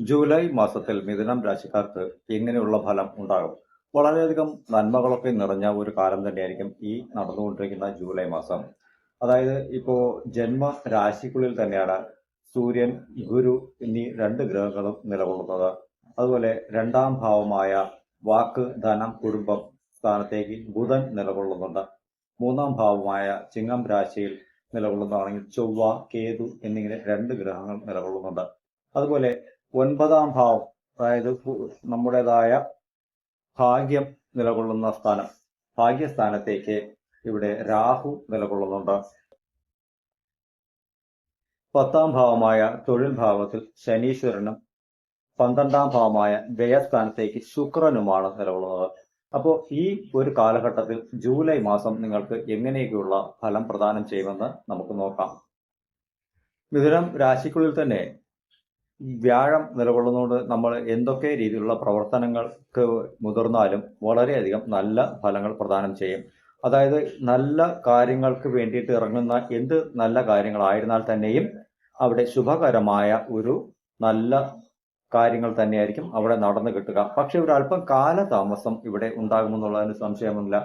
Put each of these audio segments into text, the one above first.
July മാസത്തിൽ മിഥുനം രാശിക്കാർക്ക് എങ്ങനെയുള്ള ഫലം ഉണ്ടാകും. വളരെയധികം നന്മകളൊക്കെ നിറഞ്ഞ ഒരു കാലം തന്നെയായിരിക്കും ഈ നടന്നുകൊണ്ടിരിക്കുന്ന ജൂലൈ മാസം. അതായത് ഇപ്പോ ജന്മ രാശിക്കുള്ളിൽ തന്നെയാണ് സൂര്യൻ ഗുരു എന്നീ രണ്ട് ഗ്രഹങ്ങളും നിലകൊള്ളുന്നത്. അതുപോലെ രണ്ടാം ഭാവമായ വാക്ക് ധനം കുടുംബം സ്ഥാനത്തേക്ക് ബുധൻ നിലകൊള്ളുന്നുണ്ട്. മൂന്നാം ഭാവമായ ചിങ്ങം രാശിയിൽ നിലകൊള്ളുന്നതാണെങ്കിൽ ചൊവ്വ കേതു എന്നിങ്ങനെ രണ്ട് ഗ്രഹങ്ങൾ നിലകൊള്ളുന്നുണ്ട്. അതുപോലെ ഒൻപതാം ഭാവം അതായത് നമ്മുടേതായ ഭാഗ്യം നിലകൊള്ളുന്ന സ്ഥാനം ഭാഗ്യസ്ഥാനത്തേക്ക് ഇവിടെ രാഹു നിലകൊള്ളുന്നുണ്ട്. പത്താം ഭാവമായ തൊഴിൽ ഭാവത്തിൽ ശനീശ്വരനും പന്ത്രണ്ടാം ഭാവമായ വ്യയസ്ഥാനത്തേക്ക് ശുക്രനുമാണ് നിലകൊള്ളുന്നത്. അപ്പോൾ ഈ ഒരു കാലഘട്ടത്തിൽ ജൂലൈ മാസം നിങ്ങൾക്ക് എങ്ങനെയൊക്കെയുള്ള ഫലം പ്രദാനം ചെയ്യുമെന്ന് നമുക്ക് നോക്കാം. മിഥുനം രാശിക്കുള്ളിൽ തന്നെ വ്യാഴം നിലകൊള്ളുന്നതുകൊണ്ട് നമ്മൾ എന്തൊക്കെ രീതിയിലുള്ള പ്രവർത്തനങ്ങൾക്ക് മുതിർന്നാലും വളരെയധികം നല്ല ഫലങ്ങൾ പ്രദാനം ചെയ്യും. അതായത് നല്ല കാര്യങ്ങൾക്ക് വേണ്ടിയിട്ട് ഇറങ്ങുന്ന എന്ത് നല്ല കാര്യങ്ങളായിരുന്നാൽ തന്നെയും അവിടെ ശുഭകരമായ ഒരു നല്ല കാര്യങ്ങൾ തന്നെയായിരിക്കും അവിടെ നടന്നു കിട്ടുക. പക്ഷെ ഒരു അല്പം കാലതാമസം ഇവിടെ ഉണ്ടാകുമെന്നുള്ളതിന് സംശയമില്ല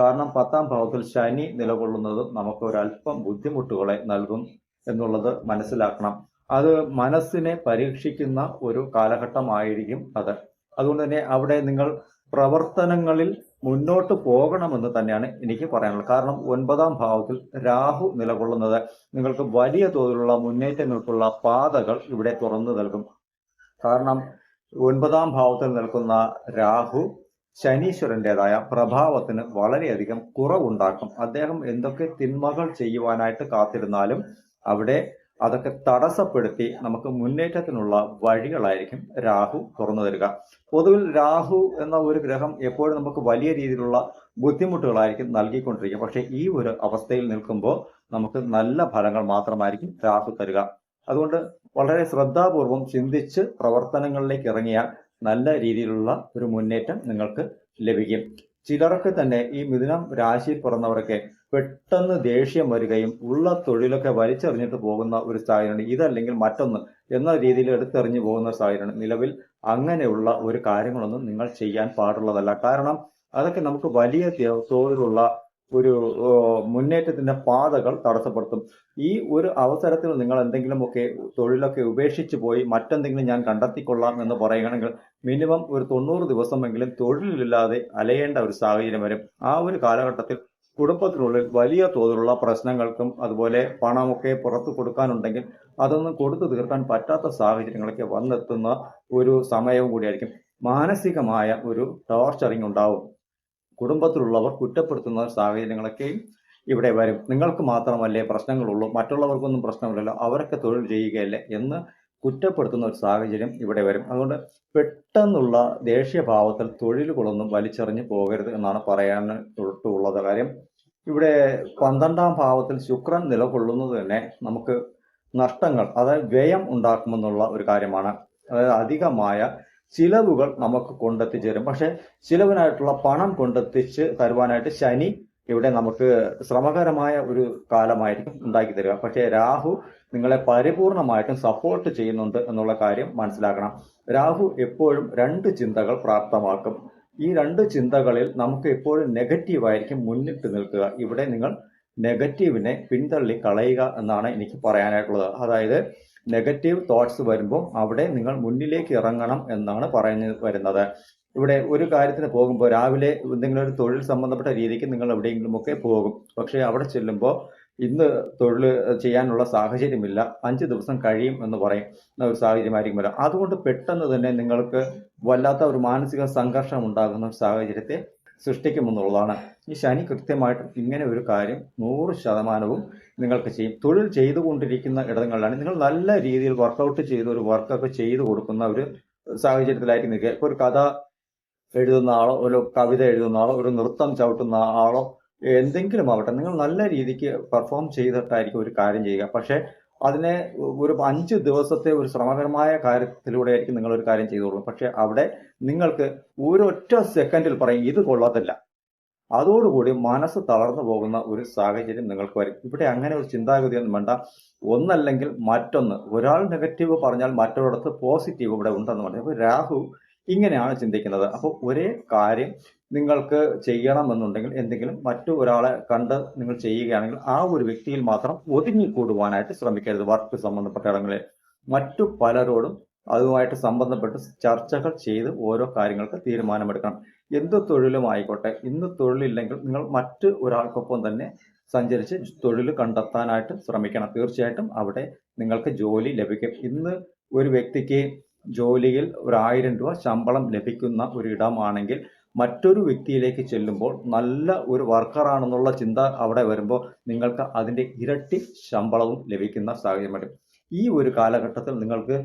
കാരണം പത്താം ഭാവത്തിൽ ശനി നിലകൊള്ളുന്നത് നമുക്ക് ഒരല്പം ബുദ്ധിമുട്ടുകളെ നൽകും എന്നുള്ളത് മനസ്സിലാക്കണം. അത് മനസ്സിനെ പരീക്ഷിക്കുന്ന ഒരു കാലഘട്ടമായിരിക്കും അത്. അതുകൊണ്ട് തന്നെ അവിടെ നിങ്ങൾ പ്രവർത്തനങ്ങളിൽ മുന്നോട്ട് പോകണമെന്ന് തന്നെയാണ് എനിക്ക് പറയാനുള്ളത്. കാരണം ഒൻപതാം ഭാവത്തിൽ രാഹു നിലകൊള്ളുന്നത് നിങ്ങൾക്ക് വലിയ തോതിലുള്ള മുന്നേറ്റങ്ങൾക്കുള്ള പാതകൾ ഇവിടെ തുറന്നു നൽകും. കാരണം ഒൻപതാം ഭാവത്തിൽ നിൽക്കുന്ന രാഹു ശനീശ്വരന്റെതായ പ്രഭാവത്തിന് വളരെയധികം കുറവുണ്ടാക്കും. അദ്ദേഹം എന്തൊക്കെ തിന്മകൾ ചെയ്യുവാനായിട്ട് കാത്തിരുന്നാലും അവിടെ അതൊക്കെ തടസ്സപ്പെടുത്തി നമുക്ക് മുന്നേറ്റത്തിനുള്ള വഴികളായിരിക്കും രാഹു തുറന്നു തരിക. പൊതുവിൽ രാഹു എന്ന ഒരു ഗ്രഹം എപ്പോഴും നമുക്ക് വലിയ രീതിയിലുള്ള ബുദ്ധിമുട്ടുകളായിരിക്കും നൽകിക്കൊണ്ടിരിക്കുക പക്ഷേ ഈ ഒരു അവസ്ഥയിൽ നിൽക്കുമ്പോൾ നമുക്ക് നല്ല ഫലങ്ങൾ മാത്രമായിരിക്കും രാഹു തരിക. അതുകൊണ്ട് വളരെ ശ്രദ്ധാപൂർവം ചിന്തിച്ച് പ്രവർത്തനങ്ങളിലേക്ക് ഇറങ്ങിയാൽ നല്ല രീതിയിലുള്ള ഒരു മുന്നേറ്റം നിങ്ങൾക്ക് ലഭിക്കും. ചിലർക്ക് തന്നെ ഈ മിഥുനം രാശിയിൽ പിറന്നവരൊക്കെ പെട്ടെന്ന് ദേഷ്യം വരികയും ഉള്ള തൊഴിലൊക്കെ വലിച്ചെറിഞ്ഞിട്ട് പോകുന്ന ഒരു സാഹചര്യമാണ്. ഇതല്ലെങ്കിൽ മറ്റൊന്ന് എന്ന രീതിയിൽ എടുത്തെറിഞ്ഞു പോകുന്ന സാഹചര്യമാണ്. നിലവിൽ അങ്ങനെയുള്ള ഒരു കാര്യങ്ങളൊന്നും നിങ്ങൾ ചെയ്യാൻ പാടുള്ളതല്ല. കാരണം അതൊക്കെ നമുക്ക് വലിയ തോതിലുള്ള ഒരു മുന്നേറ്റത്തിന്റെ പാതകൾ തടസ്സപ്പെടുത്തും. ഈ ഒരു അവസരത്തിൽ നിങ്ങൾ എന്തെങ്കിലുമൊക്കെ തൊഴിലൊക്കെ ഉപേക്ഷിച്ച് പോയി മറ്റെന്തെങ്കിലും ഞാൻ കണ്ടെത്തിക്കൊള്ളാം എന്ന് പറയുകയാണെങ്കിൽ മിനിമം ഒരു തൊണ്ണൂറ് ദിവസമെങ്കിലും തൊഴിലില്ലാതെ അലയേണ്ട ഒരു സാഹചര്യം വരും. ആ ഒരു കാലഘട്ടത്തിൽ കുടുംബത്തിനുള്ളിൽ വലിയ തോതിലുള്ള പ്രശ്നങ്ങൾക്കും അതുപോലെ പണമൊക്കെ പുറത്തു കൊടുക്കാനുണ്ടെങ്കിൽ അതൊന്നും കൊടുത്തു തീർക്കാൻ പറ്റാത്ത സാഹചര്യങ്ങളൊക്കെ വന്നെത്തുന്ന ഒരു സമയവും കൂടിയായിരിക്കും. മാനസികമായ ഒരു ടോർച്ചറിങ് ഉണ്ടാവും. കുടുംബത്തിലുള്ളവർ കുറ്റപ്പെടുത്തുന്ന സാഹചര്യങ്ങളൊക്കെയും ഇവിടെ വരും. നിങ്ങൾക്ക് മാത്രമല്ലേ പ്രശ്നങ്ങളുള്ളൂ. മറ്റുള്ളവർക്കൊന്നും പ്രശ്നമില്ലല്ലോ. അവരൊക്കെ തൊഴിൽ ചെയ്യുകയല്ലേ എന്ന് കുറ്റപ്പെടുത്തുന്ന ഒരു സാഹചര്യം ഇവിടെ വരും. അതുകൊണ്ട് പെട്ടെന്നുള്ള ദേഷ്യഭാവത്തിൽ തൊഴിലുകളൊന്നും വലിച്ചെറിഞ്ഞ് പോകരുത് എന്നാണ് പറയാൻ പറയാനുള്ളത് കാര്യം. ഇവിടെ പന്ത്രണ്ടാം ഭാവത്തിൽ ശുക്രൻ നിലകൊള്ളുന്നത് തന്നെ നമുക്ക് നഷ്ടങ്ങൾ അതായത് വ്യയം ഉണ്ടാക്കുമെന്നുള്ള ഒരു കാര്യമാണ്. അതായത് അധികമായ ചിലവുകൾ നമുക്ക് കൊണ്ടെത്തിച്ചേരും. പക്ഷെ ചിലവിനായിട്ടുള്ള പണം കൊണ്ടെത്തിച്ച് തരുവാനായിട്ട് ശനി ഇവിടെ നമുക്ക് ശ്രമകരമായ ഒരു കാലമായിരിക്കും ഉണ്ടാക്കി തരിക. പക്ഷേ രാഹു നിങ്ങളെ പരിപൂർണമായിട്ടും സപ്പോർട്ട് ചെയ്യുന്നുണ്ട് എന്നുള്ള കാര്യം മനസ്സിലാക്കണം. രാഹു എപ്പോഴും രണ്ട് ചിന്തകൾ പ്രാപ്തമാക്കും. ഈ രണ്ട് ചിന്തകളിൽ നമുക്ക് എപ്പോഴും നെഗറ്റീവായിരിക്കും മുന്നിട്ട് നിൽക്കുക. ഇവിടെ നിങ്ങൾ നെഗറ്റീവിനെ പിന്തള്ളി കളയുക എന്നാണ് എനിക്ക് പറയാനായിട്ടുള്ളത്. അതായത് നെഗറ്റീവ് തോട്ട്സ് വരുമ്പോൾ അവിടെ നിങ്ങൾ മുന്നിലേക്ക് ഇറങ്ങണം എന്നാണ് പറഞ്ഞു വരുന്നത്. ഇവിടെ ഒരു കാര്യത്തിന് പോകുമ്പോൾ രാവിലെ എന്തെങ്കിലും ഒരു തൊഴിൽ സംബന്ധപ്പെട്ട രീതിക്ക് നിങ്ങൾ എവിടെയെങ്കിലുമൊക്കെ പോകും. പക്ഷേ അവിടെ ചെല്ലുമ്പോൾ ഇന്ന് തൊഴിൽ ചെയ്യാനുള്ള സാഹചര്യമില്ല. അഞ്ച് ദിവസം കഴിയും എന്ന് പറയും. ഒരു സാഹചര്യമായിരിക്കും വരാം അതുകൊണ്ട് പെട്ടെന്ന് തന്നെ നിങ്ങൾക്ക് വല്ലാത്ത ഒരു മാനസിക സംഘർഷം ഉണ്ടാകുന്ന സാഹചര്യത്തെ സൃഷ്ടിക്കുമെന്നുള്ളതാണ്. ഈ ശനി കൃത്യമായിട്ടും ഇങ്ങനെ ഒരു കാര്യം നൂറ് ശതമാനവും നിങ്ങൾക്ക് ചെയ്യും. തൊഴിൽ ചെയ്തുകൊണ്ടിരിക്കുന്ന ഇടങ്ങളിലാണ് നിങ്ങൾ നല്ല രീതിയിൽ വർക്കൗട്ട് ചെയ്ത് ഒരു വർക്കൊക്കെ ചെയ്തു കൊടുക്കുന്ന ഒരു സാഹചര്യത്തിലായിരിക്കും നിൽക്കുക. ഇപ്പോൾ ഒരു കഥ എഴുതുന്ന ആളോ ഒരു കവിത എഴുതുന്ന ആളോ ഒരു നൃത്തം ചവിട്ടുന്ന ആളോ എന്തെങ്കിലും ആവട്ടെ നിങ്ങൾ നല്ല രീതിക്ക് പെർഫോം ചെയ്തിട്ടായിരിക്കും ഒരു കാര്യം ചെയ്യുക. പക്ഷേ അതിനെ ഒരു അഞ്ച് ദിവസത്തെ ഒരു ശ്രമകരമായ കാര്യത്തിലൂടെ ആയിരിക്കും നിങ്ങൾ ഒരു കാര്യം ചെയ്തു കൊടുക്കും. പക്ഷെ അവിടെ നിങ്ങൾക്ക് ഒരൊറ്റ സെക്കൻഡിൽ പറയും ഇത് കൊള്ളത്തില്ല. അതോടുകൂടി മനസ്സ് തളർന്നു പോകുന്ന ഒരു സാഹചര്യം നിങ്ങൾക്ക് വരും. ഇവിടെ അങ്ങനെ ഒരു ചിന്താഗതി ചിന്താഗതിയൊന്നും വേണ്ട. ഒന്നല്ലെങ്കിൽ മറ്റൊന്ന്. ഒരാൾ നെഗറ്റീവ് പറഞ്ഞാൽ മറ്റൊരിടത്ത് പോസിറ്റീവ് ഇവിടെ ഉണ്ടെന്ന് പറഞ്ഞു. അപ്പോൾ രാഹു ഇങ്ങനെയാണ് ചിന്തിക്കുന്നത്. അപ്പോൾ ഒരേ കാര്യം നിങ്ങൾക്ക് ചെയ്യണമെന്നുണ്ടെങ്കിൽ എന്തെങ്കിലും മറ്റു ഒരാളെ കണ്ട് നിങ്ങൾ ചെയ്യുകയാണെങ്കിൽ ആ ഒരു വ്യക്തിയിൽ മാത്രം ഒതുങ്ങിക്കൂടുവാനായിട്ട് ശ്രമിക്കരുത്. വർക്ക് സംബന്ധപ്പെട്ട ഇടങ്ങളിൽ മറ്റു പലരോടും അതുമായിട്ട് സംബന്ധപ്പെട്ട് ചർച്ചകൾ ചെയ്ത് ഓരോ കാര്യങ്ങൾക്ക് തീരുമാനമെടുക്കണം. എന്ത് തൊഴിലും ആയിക്കോട്ടെ ഇന്ന് തൊഴിലില്ലെങ്കിൽ നിങ്ങൾ മറ്റ് ഒരാൾക്കൊപ്പം തന്നെ സഞ്ചരിച്ച് തൊഴിൽ കണ്ടെത്താനായിട്ട് ശ്രമിക്കണം. തീർച്ചയായിട്ടും അവിടെ നിങ്ങൾക്ക് ജോലി ലഭിക്കും. ഇന്ന് ഒരു വ്യക്തിക്ക് ജോലിയിൽ ഒരായിരം രൂപ ശമ്പളം ലഭിക്കുന്ന ഒരു ഇടമാണെങ്കിൽ മറ്റൊരു വ്യക്തിയിലേക്ക് ചെല്ലുമ്പോൾ നല്ല ഒരു വർക്കറാണെന്നുള്ള ചിന്ത അവിടെ വരുമ്പോൾ നിങ്ങൾക്ക് അതിന്റെ ഇരട്ടി ശമ്പളവും ലഭിക്കുന്ന സാഹചര്യം വരും. ഈ ഒരു കാലഘട്ടത്തിൽ നിങ്ങൾക്ക്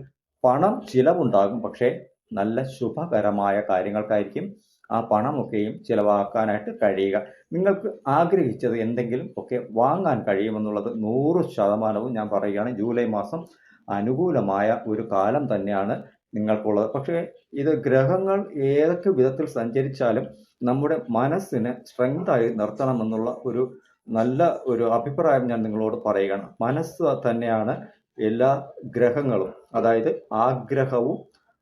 പണം ചിലവുണ്ടാകും. പക്ഷേ നല്ല ശുഭകരമായ കാര്യങ്ങൾക്കായിരിക്കും ആ പണമൊക്കെയും ചിലവാക്കാനായിട്ട് കഴിയുക. നിങ്ങൾക്ക് ആഗ്രഹിച്ചത് എന്തെങ്കിലും ഒക്കെ വാങ്ങാൻ കഴിയുമെന്നുള്ളത് നൂറ് ശതമാനവും ഞാൻ പറയുകയാണ്. ജൂലൈ മാസം അനുകൂലമായ ഒരു കാലം തന്നെയാണ് നിങ്ങൾക്കുള്ളത്. പക്ഷേ ഇത് ഗ്രഹങ്ങൾ ഏതൊക്കെ വിധത്തിൽ സഞ്ചരിച്ചാലും നമ്മുടെ മനസ്സിനെ സ്ട്രെങ്തായി നിർത്തണമെന്നുള്ള ഒരു നല്ല ഒരു അഭിപ്രായം ഞാൻ നിങ്ങളോട് പറയുകയാണ്. മനസ്സ് തന്നെയാണ് എല്ലാ ഗ്രഹങ്ങളും അതായത് ആഗ്രഹവും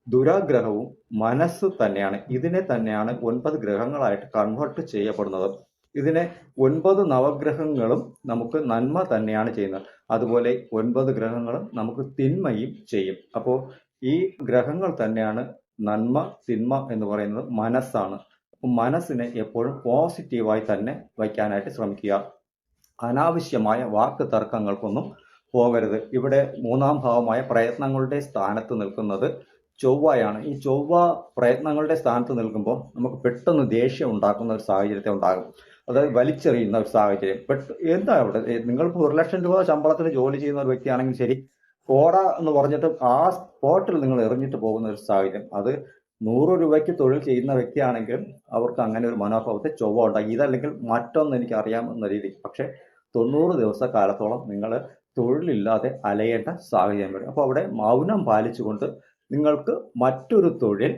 ദുരാഗ്രഹവും മനസ്സ് തന്നെയാണ്. ഇതിനെ തന്നെയാണ് ഒൻപത് ഗ്രഹങ്ങളായിട്ട് കൺവേർട്ട് ചെയ്യപ്പെടുന്നത്. ഇതിനെ ഒൻപത് നവഗ്രഹങ്ങളും നമുക്ക് നന്മ തന്നെയാണ് ചെയ്യുന്നത്. അതുപോലെ ഒൻപത് ഗ്രഹങ്ങളും നമുക്ക് തിന്മയും ചെയ്യും. അപ്പോൾ ഈ ഗ്രഹങ്ങൾ തന്നെയാണ് നന്മ തിന്മ എന്ന് പറയുന്നത് മനസ്സാണ്. മനസ്സിനെ എപ്പോഴും പോസിറ്റീവായി തന്നെ വയ്ക്കാനായിട്ട് ശ്രമിക്കുക. അനാവശ്യമായ വാക്ക് തർക്കങ്ങൾക്കൊന്നും പോകരുത്. ഇവിടെ മൂന്നാം ഭാവമായ പ്രയത്നങ്ങളുടെ സ്ഥാനത്ത് നിൽക്കുന്നത് ചൊവ്വയാണ്. ഈ ചൊവ്വ പ്രയത്നങ്ങളുടെ സ്ഥാനത്ത് നിൽക്കുമ്പോൾ നമുക്ക് പെട്ടെന്ന് ദേഷ്യം ഉണ്ടാക്കുന്ന ഒരു സാഹചര്യത്തെ ഉണ്ടാകും. അതായത് വലിച്ചെറിയുന്ന ഒരു സാഹചര്യം. പെട്ട് എന്താ അവിടെ? നിങ്ങളിപ്പോൾ ഒരു ലക്ഷം രൂപ ശമ്പളത്തിന് ജോലി ചെയ്യുന്ന ഒരു വ്യക്തിയാണെങ്കിൽ ശരി കോട എന്ന് പറഞ്ഞിട്ട് ആ സ്പോട്ടിൽ നിങ്ങൾ എറിഞ്ഞിട്ട് പോകുന്ന ഒരു സാഹചര്യം. അത് നൂറ് രൂപയ്ക്ക് തൊഴിൽ ചെയ്യുന്ന വ്യക്തിയാണെങ്കിലും അവർക്ക് അങ്ങനെ ഒരു മനോഭാവത്തെ ചൊവ്വ ഉണ്ടാക്കി. ഇതല്ലെങ്കിൽ മറ്റൊന്ന് എനിക്ക് അറിയാമെന്ന രീതി പക്ഷേ തൊണ്ണൂറ് ദിവസ കാലത്തോളം നിങ്ങൾ തൊഴിലില്ലാതെ അലയേണ്ട സാഹചര്യം വരും. അപ്പോൾ അവിടെ മൗനം പാലിച്ചുകൊണ്ട് നിങ്ങൾക്ക് മറ്റൊരു തൊഴിൽ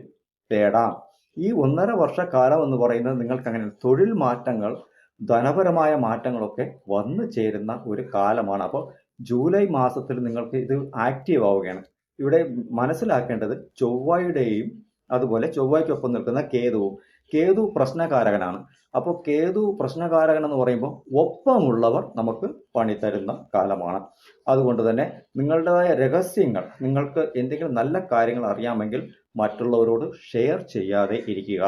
തേടാം. ഈ ഒന്നര വർഷക്കാലം എന്ന് പറയുന്നത് നിങ്ങൾക്ക് അങ്ങനെ തൊഴിൽ മാറ്റങ്ങൾ ധനപരമായ മാറ്റങ്ങളൊക്കെ വന്നു ചേരുന്ന ഒരു കാലമാണ്. അപ്പോൾ ജൂലൈ മാസത്തിൽ നിങ്ങൾക്ക് ഇത് ആക്റ്റീവ് ആവുകയാണ്. ഇവിടെ മനസ്സിലാക്കേണ്ടത് ചൊവ്വയുടെയും അതുപോലെ ചൊവ്വയ്ക്കൊപ്പം നിൽക്കുന്ന കേതുവും. കേതു പ്രശ്നകാരകനാണ്. അപ്പോൾ കേതു പ്രശ്നകാരകൻ എന്ന് പറയുമ്പോൾ ഒപ്പമുള്ളവർ നമുക്ക് പണി തരുന്ന കാലമാണ്. അതുകൊണ്ട് തന്നെ നിങ്ങളുടേതായ രഹസ്യങ്ങൾ നിങ്ങൾക്ക് എന്തെങ്കിലും നല്ല കാര്യങ്ങൾ അറിയാമെങ്കിൽ മറ്റുള്ളവരോട് ഷെയർ ചെയ്യാതെ ഇരിക്കുക.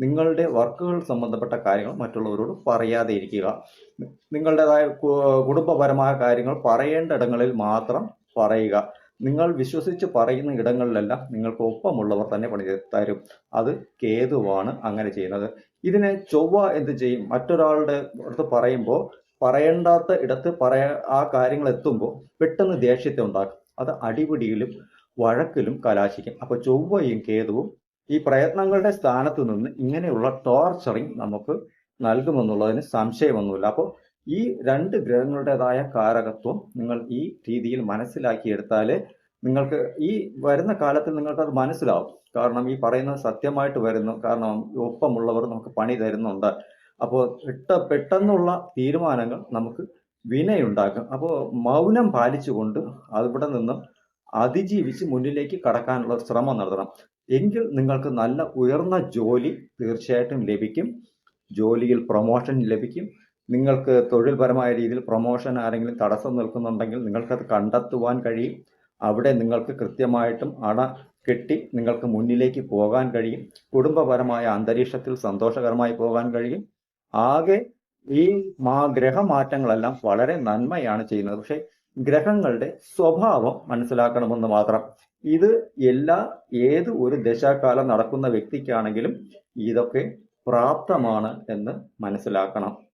നിങ്ങളുടെ വർക്കുകൾ സംബന്ധപ്പെട്ട കാര്യങ്ങൾ മറ്റുള്ളവരോട് പറയാതെ ഇരിക്കുക. നിങ്ങളുടേതായ കുടുംബപരമായ കാര്യങ്ങൾ പറയേണ്ട ഇടങ്ങളിൽ മാത്രം പറയുക. നിങ്ങൾ വിശ്വസിച്ച് പറയുന്ന ഇടങ്ങളിലെല്ലാം നിങ്ങൾക്ക് ഒപ്പമുള്ളവർ തന്നെ പണി തരും. അത് കേതുവാണ് അങ്ങനെ ചെയ്യുന്നത്. ഇതിനെ ചൊവ്വ എന്ത് ചെയ്യും? മറ്റൊരാളുടെ അടുത്ത് പറയുമ്പോൾ പറയേണ്ടാത്ത ഇടത്ത് പറയ ആ കാര്യങ്ങൾ എത്തുമ്പോൾ പെട്ടെന്ന് ദേഷ്യത്തെ ഉണ്ടാക്കും. അത് അടിപിടിയിലും വഴക്കിലും കലാശിക്കും. അപ്പോൾ ചൊവ്വയും കേതുവും ഈ പ്രയത്നങ്ങളുടെ സ്ഥാനത്ത് നിന്ന് ഇങ്ങനെയുള്ള ടോർച്ചറിങ് നമുക്ക് നൽകുമെന്നുള്ളതിന് സംശയമൊന്നുമില്ല. അപ്പോൾ ഈ രണ്ട് ഗ്രഹങ്ങളുടേതായ കാരകത്വം നിങ്ങൾ ഈ രീതിയിൽ മനസ്സിലാക്കിയെടുത്താൽ നിങ്ങൾക്ക് ഈ വരുന്ന കാലത്തിൽ നിങ്ങൾക്ക് അത് മനസ്സിലാവും. കാരണം ഈ പറയുന്നത് സത്യമായിട്ട് വരുന്നു. കാരണം ഒപ്പമുള്ളവർ നമുക്ക് പണി തരുന്നുണ്ട്. അപ്പോൾ പെട്ട പെട്ടെന്നുള്ള തീരുമാനങ്ങൾ നമുക്ക് വിനയുണ്ടാക്കും. അപ്പോൾ മൗനം പാലിച്ചുകൊണ്ട് അവിടെ നിന്നും അതിജീവിച്ച് മുന്നിലേക്ക് കടക്കാനുള്ള ശ്രമം നടത്തണം. എങ്കിൽ നിങ്ങൾക്ക് നല്ല ഉയർന്ന ജോലി തീർച്ചയായിട്ടും ലഭിക്കും. ജോലിയിൽ പ്രൊമോഷൻ ലഭിക്കും. നിങ്ങൾക്ക് തൊഴിൽപരമായ രീതിയിൽ പ്രൊമോഷൻ ആരെങ്കിലും തടസ്സം നിൽക്കുന്നുണ്ടെങ്കിൽ നിങ്ങൾക്കത് കണ്ടെത്തുവാൻ കഴിയും. അവിടെ നിങ്ങൾക്ക് കൃത്യമായിട്ടും അണ കെട്ടി നിങ്ങൾക്ക് മുന്നിലേക്ക് പോകാൻ കഴിയും. കുടുംബപരമായ അന്തരീക്ഷത്തിൽ സന്തോഷകരമായി പോകാൻ കഴിയും. ആകെ ഈ മാ ഗ്രഹമാറ്റങ്ങളെല്ലാം വളരെ നന്മയാണ് ചെയ്യുന്നത്. പക്ഷേ ഗ്രഹങ്ങളുടെ സ്വഭാവം മനസ്സിലാക്കണമെന്ന് മാത്രം. ഇത് എല്ലാ ഏത് ഒരു ദശാകാലം നടക്കുന്ന വ്യക്തിക്കാണെങ്കിലും ഇതൊക്കെ പ്രാപ്തമാണ് എന്ന് മനസ്സിലാക്കണം.